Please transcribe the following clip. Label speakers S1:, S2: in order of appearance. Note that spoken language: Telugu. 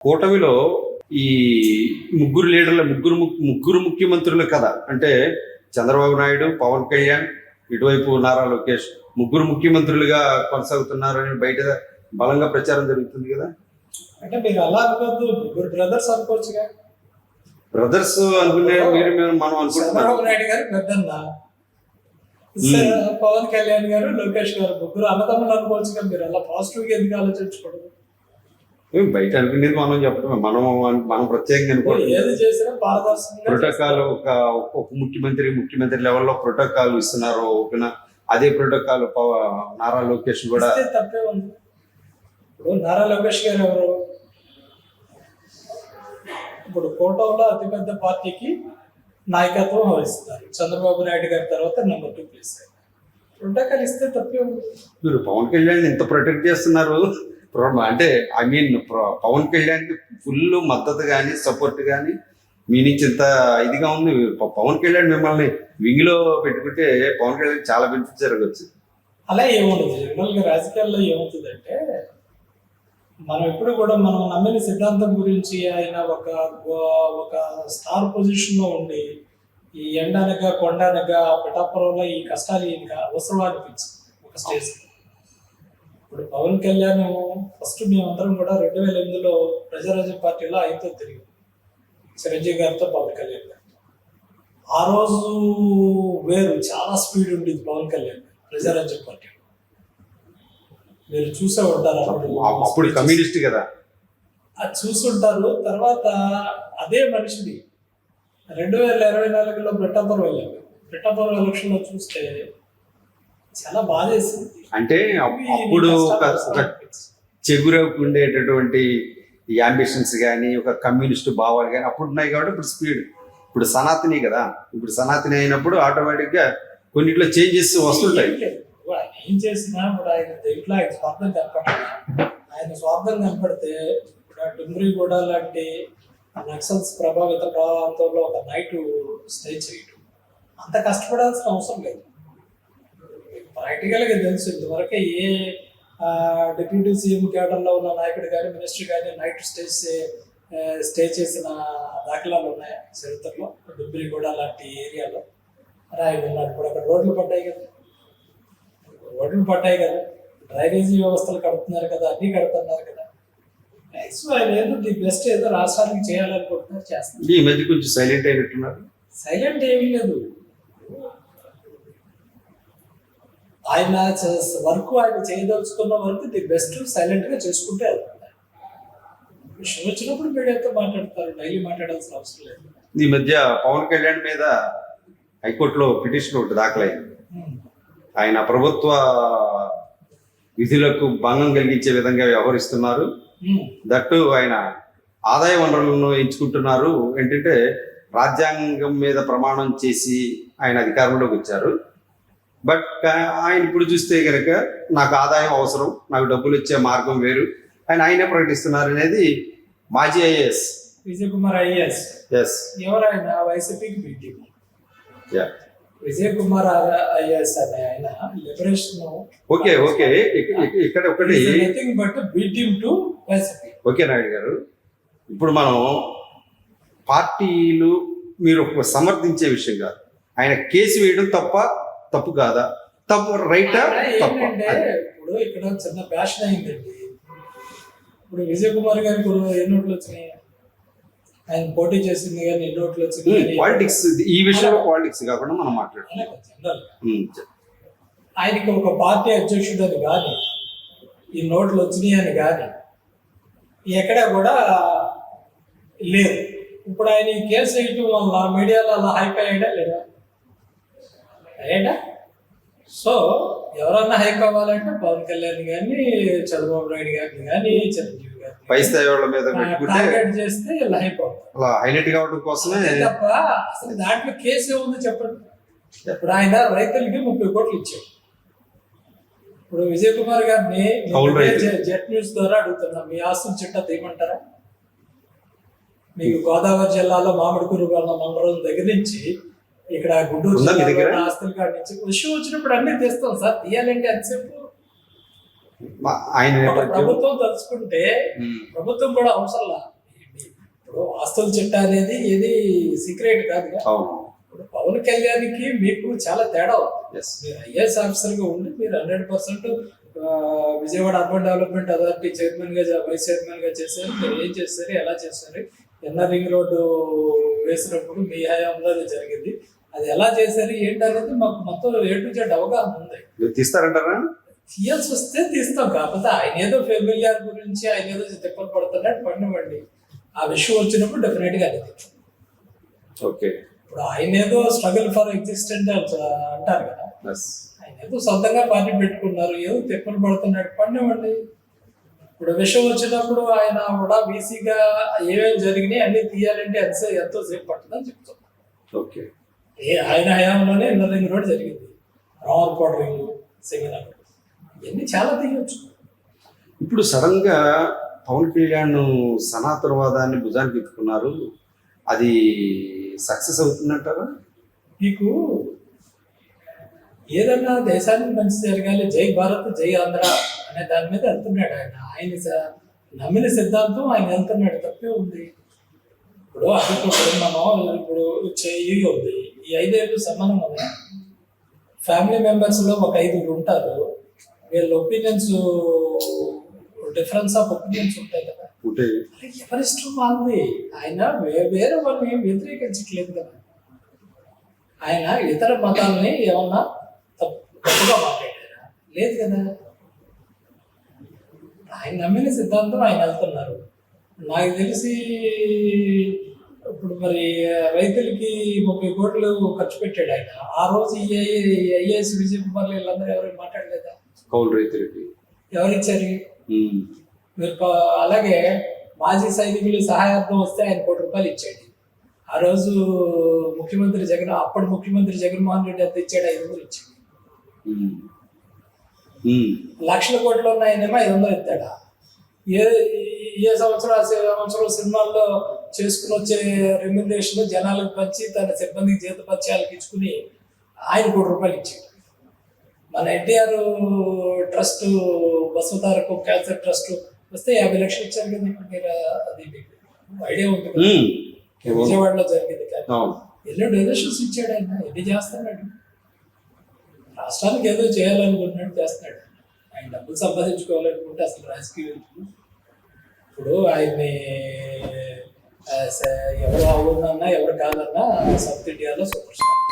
S1: కూటమిలో ఈ ముగ్గురు లీడర్ల ముగ్గురు ముగ్గురు ముఖ్యమంత్రులు కదా అంటే చంద్రబాబు నాయుడు పవన్ కళ్యాణ్ ఇటువైపు నారా లోకేష్ ముగ్గురు ముఖ్యమంత్రులుగా కొనసాగుతున్నారని బయట బలంగా ప్రచారం జరుగుతుంది కదా.
S2: అంటే మీరు అలా అనుకోవద్దు. ముగ్గురు బ్రదర్స్ అనుకోవచ్చుగా.
S1: బ్రదర్స్ అనుకునే మీరు మనం
S2: చంద్రబాబు నాయుడు గారు పెద్దన్న. పవన్ కళ్యాణ్ గారు లోకేష్ గారు ముగ్గురు అన్నదమ్ములు అనుకోవచ్చుగా. మీరు అలా పాజిటివ్గా ఎందుకు ఆలోచించకూడదు?
S1: ఏం బయట అనుకునేది మనం చెప్పడం మనం మనం ప్రత్యేకంగా అనుకోవడం
S2: ఏది చేసినా పారదర్శకంగా
S1: ప్రోటోకాల్ ఒక ఒక ముఖ్యమంత్రి ముఖ్యమంత్రి లెవెల్లో ప్రోటోకాల్ ఇస్తున్నారు ఓపెన్. అదే ప్రోటోకాల్ నారా లోకేష్ కూడా
S2: తప్పే ఉంది. ఇప్పుడు నారా లోకేష్ గారు ఎవరు? ఇప్పుడు కోటంలో అతిపెద్ద పార్టీకి నాయకత్వం వహిస్తారు. చంద్రబాబు నాయుడు గారి తర్వాత నెంబర్ టూ ప్లేస్ ప్రోటోకాల్ ఇస్తే తప్పే ఉంది.
S1: మీరు పవన్ కళ్యాణ్ ఎంత ప్రొటెక్ట్ చేస్తున్నారు? ప్ర- అంటే ఐ మీన్ పవన్ కళ్యాణ్కి ఫుల్ మద్దతు కానీ సపోర్ట్ కానీ మీ నుంచి ఇంత ఇదిగా ఉంది. పవన్ కళ్యాణ్ మిమ్మల్ని వింగ్లో పెట్టుకుంటే పవన్ కళ్యాణ్ చాలా బెనిఫిట్ జరగచ్చు.
S2: అలా ఏముండదు. జనరల్గా రాజకీయాల్లో ఏమవుతుందంటే మనం ఎప్పుడు కూడా మనం నమ్మిన సిద్ధాంతం గురించి ఆయన ఒక ఒక స్టార్ పొజిషన్లో ఉండి ఈ ఎండనగా కొండనగా పిఠాపురంలో ఈ కష్టాలు ఇంకా అవసరం అనిపించింది ఒక స్టేజ్ ఇప్పుడు పవన్ కళ్యాణ్ ఫస్ట్ మేమందరం కూడా రెండు వేల ఎనిమిదిలో ప్రజారాజ్యం పార్టీలో ఆయనతో తిరిగాం. చిరంజీవి గారితో పవన్ కళ్యాణ్ గారు ఆ రోజు వేరు చాలా స్పీడ్ ఉండేది పవన్ కళ్యాణ్ ప్రజారాజ్యం పార్టీ మీరు చూసే ఉంటారు అప్పుడు.
S1: కమ్యూనిస్ట్ కదా.
S2: అది చూసుంటారు. తర్వాత అదే మనిషిని రెండు వేల ఇరవై నాలుగులో బ్రిటాపురం వెళ్ళాము బ్రిటాపురం ఎలక్షన్లో చూస్తే చాలా బాధేసింది.
S1: అంటే అప్- అప్పుడు ఒక ఒక చెగురకు ఉండేటటువంటి ఈ అంబిషన్స్ కానీ ఒక కమ్యూనిస్ట్ భావాలు కానీ అప్పుడు ఉన్నాయి కాబట్టి ఇప్పుడు స్పీడ్. ఇప్పుడు సనాతని కదా. ఇప్పుడు సనాతని అయినప్పుడు ఆటోమేటిక్గా కొన్నిట్లో చేంజెస్ వస్తుంటాయి.
S2: ఏం చేసినా ఇప్పుడు ఆయన దేంట్లో ఆయన స్వార్థం కనపడదు ఆయన స్వార్థం కనపడితే ఇప్పుడు ఆ డుమ్రిగూడ లాంటి నక్సల్స్ ప్రభావిత ప్రాంతంలో ఒక నైట్ స్టే చేయడం అంత కష్టపడాల్సిన అవసరం లేదు. ప్రాక్టికల్గా తెలుసు ఇంతవరకు ఏ డిప్యూటీ సీఎం కేడర్లో ఉన్న నాయకుడు కానీ మినిస్టర్ కానీ నైట్ స్టే స్టే చేసిన దాఖలాలు ఉన్నాయి చరిత్రలో డుబ్రిగూడ లాంటి ఏరియాలో. రాయి ఉన్నాడు ఇప్పుడు అక్కడ రోడ్లు పడ్డాయి కదా. రోడ్లు పడ్డాయి కదా. డ్రైనేజీ వ్యవస్థలు కడుతున్నారు కదా అన్ని కడుతున్నారు కదా. ఆయన ఏదో ది బెస్ట్ ఏదో రాష్ట్రానికి చేయాలనుకుంటున్నారు చేస్తున్నారు.
S1: ఈ మధ్య కొంచెం సైలెంట్ అయినట్టున్నారు.
S2: సైలెంట్ ఏమీ లేదు. ఆయన వర్క్ ఆయన చేయదలుచుకున్న వర్క్ ది బెస్ట్ సైలెంట్గా చేసుకుంటే వెళ్తున్నారు విషయం వచ్చినప్పుడు మీడియాతో మాట్లాడతారు డైలీ మాట్లాడాల్సిన అవసరం లేదు.
S1: ఈ మధ్య పవన్ కళ్యాణ్ మీద హైకోర్టులో పిటిషన్ ఒకటి దాఖలైంది. ఆయన ప్రభుత్వ విధులకు భంగం కలిగించే విధంగా వ్యవహరిస్తున్నారు. దట్టు ఆయన ఆదాయ వనరులను ఎంచుకుంటున్నారు. ఏంటంటే రాజ్యాంగం మీద ప్రమాణం చేసి ఆయన అధికారంలోకి వచ్చారు. బట్ ఆయన ఇప్పుడు చూస్తే కనుక నాకు ఆదాయం అవసరం నాకు డబ్బులు వచ్చే మార్గం వేరు. ఆయన ఆయనే ప్రకటిస్తున్నారు అనేది మాజీ IAS.
S2: Vijay Kumar IAS.
S1: Yes
S2: ఎవరైనా వైసీపీకి బీటీ విజయ్ కుమార్ ఐఏఎస్ అనే ఆయన లిబరేషన్
S1: ఓకే ఓకే ఇక- ఇక- ఇక్కడ ఒకటి.
S2: Nothing but B team to YCP
S1: okay Naidu garu. ఇప్పుడు మనం పార్టీలు మీరు సమర్థించే విషయం కాదు. ఆయన కేసు వేయడం తప్ప తప్పు కాదా? తప్పు రైటా? తప్ప.
S2: ఇప్పుడు ఇక్కడ చిన్న ఫ్యాషన్ అయిందండి. ఇప్పుడు విజయ్ కుమార్ గారికి ఎన్ని ఓట్లు వచ్చినాయి? ఆయన పోటీ చేసింది కానీ ఎన్ని ఓట్లు వచ్చినాయి?
S1: పాలిటిక్స్ ఈ విషయంలో పాలిటిక్స్ కాకుండా మనం మాట్లాడుతున్నాం
S2: జనరల్ ఆయనకి ఒక పార్టీ అధ్యక్షుడు అని కానీ ఈ నోట్లు వచ్చినాయి అని కానీ ఎక్కడా కూడా లేదు. ఇప్పుడు ఆయన కేసు వేయటం వల్ల మీడియాలో అలా హైప్ అయ్యాడా లేదా? అయ్యాడా సో ఎవరన్నా హైప్ అవ్వాలంటే పవన్ కళ్యాణ్ కానీ చంద్రబాబు నాయుడు గారిని కానీ చిరంజీవి
S1: పై
S2: గారిని
S1: స్థాయి వాళ్ళ మీద పెట్టుకుంటే
S2: టార్గెట్ చేస్తే ఇలా
S1: అలా హైలైట్ కావడం కోసమే
S2: తప్ప అసలు దాంట్లో కేసు ఏముందో చెప్పండి. ఇప్పుడు ఆయన రైతులకి ముప్పై కోట్లు ఇచ్చాడు. ఇప్పుడు విజయ్ కుమార్ గారిని జెట్ న్యూస్ ద్వారా అడుగుతున్నా మీ ఆస్తుల చిట్టా తీయమంటారా? మీకు గోదావరి జిల్లాలో మామిడికూరు మండలం దగ్గర నుంచి ఇక్కడ? ఉన్న ఆస్తుల కాడ నుంచి విషయం వచ్చినప్పుడు అన్ని తీస్తాం సార్. తీయాలంటే ఎంతసేపు?
S1: మా- ఆయన
S2: ప్రభుత్వం తలుచుకుంటే ప్రభుత్వం కూడా అవసరంలా. ఇప్పుడు ఆస్తుల చిట్టా అనేది ఏది సీక్రెట్ కాదు ఇప్పుడు పవన్ కళ్యాణ్కి మీకు చాలా తేడా మీరు ఐఏఎస్ ఆఫీసర్గా ఉండి మీరు hundred percent Vijayawada urban development authority చైర్మన్గా వైస్ చైర్మన్గా చేశారు. మీరు ఏం చేస్తారు ఎలా చేస్తారు ఎన్ఆర్ రింగ్ రోడ్డు వేసినప్పుడు మీ హయాంలో అది జరిగింది. అది ఎలా చేశారు ఏంటనేది మాకు మొత్తం ఏ టు జెడ్ అవగాహన ఉంది.
S1: మీరు తీస్తారంటారా?
S2: తీయాల్సి వస్తే తీస్తాం కాకపోతే ఆయన ఏదో ఫెమిలియర్ గురించి ఆయన ఏదో తిప్పలు పడుతున్నాడు పండివ్వండి ఆ విషయం వచ్చినప్పుడు డెఫినెట్గా అది.
S1: ఓకే.
S2: ఇప్పుడు ఆయన ఏదో స్ట్రగుల్ ఫర్ ఎగ్జిస్టెంట్ అంటారు కదా. ఆయన ఏదో సొంతంగా పార్టీ పెట్టుకున్నారు ఏదో తిప్పలు పడుతున్నాడు పండివ్వండి ఇప్పుడు విషయం వచ్చినప్పుడు ఆయన కూడా బీసీగా ఏమేమి జరిగినాయి అన్ని తీయాలంటే ఎంతో ఎంతో సేపు పడుతుందని చెప్తాం.
S1: ఓకే.
S2: ఏ ఆయన హయాంలోనే ఇన్నర్ రింగ్ రోడ్ జరిగింది. రావర్పాడు రింగ్ సింగనగర్ ఇవన్నీ చాలా తీయొచ్చు.
S1: ఇప్పుడు సడన్గా పవన్ కళ్యాణ్ సనాతనవాదాన్ని భుజానికి ఎత్తుకున్నారు. అది సక్సెస్ అవుతుందంటారా?
S2: మీకు ఏదన్నా దేశానికి మంచి జరగాలి జై భారత్ జై ఆంధ్ర అనే దాని మీద వెళ్తున్నాడు ఆయన. ఆయన నమ్మిన సిద్ధాంతం ఆయన వెళ్తున్నాడు తప్పే ఉంది. ఇప్పుడు అది ఇప్పుడు చెయ్యి ఉంది. ఈ ఐదేళ్ళు సమానం కదా? ఫ్యామిలీ మెంబర్స్లో ఒక ఐదుగురు ఉంటారు. వీళ్ళ ఒపీనియన్స్ డిఫరెన్స్ ఆఫ్ ఒపీనియన్స్ ఉంటాయి కదా? ఎవరి ఇష్టం వాళ్ళది? ఆయన వేరే వాళ్ళని వ్యతిరేకించట్లేదు కదా? ఆయన ఇతర మతాలని ఏమన్నా తప్పు- తప్పుగా మాట్లాడారా? లేదు కదా? ఆయన నమ్మిన సిద్ధాంతం ఆయన వెళ్తున్నారు. నాకు తెలిసి ఇప్పుడు మరి రైతులకి ముప్పై కోట్లు ఖర్చు పెట్టాడు ఆయన. ఆ రోజు ఐఏఎస్ విజయ్ కుమార్ వీళ్ళందరూ ఎవరు మాట్లాడలేదా?
S1: కౌలు రైతులకి.
S2: ఎవరిచ్చారు? అలాగే మాజీ సైనికులు సహాయార్థం వస్తే ఆయన కోటి రూపాయలు ఇచ్చాడు. ఆ రోజు ముఖ్యమంత్రి జగన్ అప్పటి ముఖ్యమంత్రి జగన్మోహన్ రెడ్డి ఎంత ఇచ్చాడు ఐదు వందలు ఇచ్చాడు. లక్షల కోట్లు ఉన్న ఆయనేమో ఐదు వందలు ఇస్తాడా? ఏ ఏ సంవత్సరం ఆ సంవత్సరం సినిమాల్లో చేసుకుని వచ్చే రెమ్యునరేషన్ జనాలకు పంచి తన సిబ్బందికి జీత పత్యాలకు ఇచ్చుకుని ఆయన కోటి రూపాయలు ఇచ్చాడు. మన ఎన్టీఆర్ ట్రస్ట్ బసవతారకు క్యాన్సర్ ట్రస్ట్ వస్తే యాభై లక్షలు ఇచ్చారు కదా ఇప్పుడు మీరు అది మీకు ఐడియా ఉంటుంది. విజయవాడలో జరిగింది కానీ ఎన్నో డొనేషన్స్ ఇచ్చాడు ఆయన ఎన్ని చేస్తున్నాడు? రాష్ట్రానికి ఏదో చేయాలనుకుంటున్నాడు చేస్తున్నాడు. ఆయన డబ్బులు సంపాదించుకోవాలనుకుంటే అసలు రాజకీయం? ఇప్పుడు ఆయన్ని ఎవరు అవునన్నా ఎవరు కాదన్నా సౌత్ ఇండియాలో సూపర్ స్టార్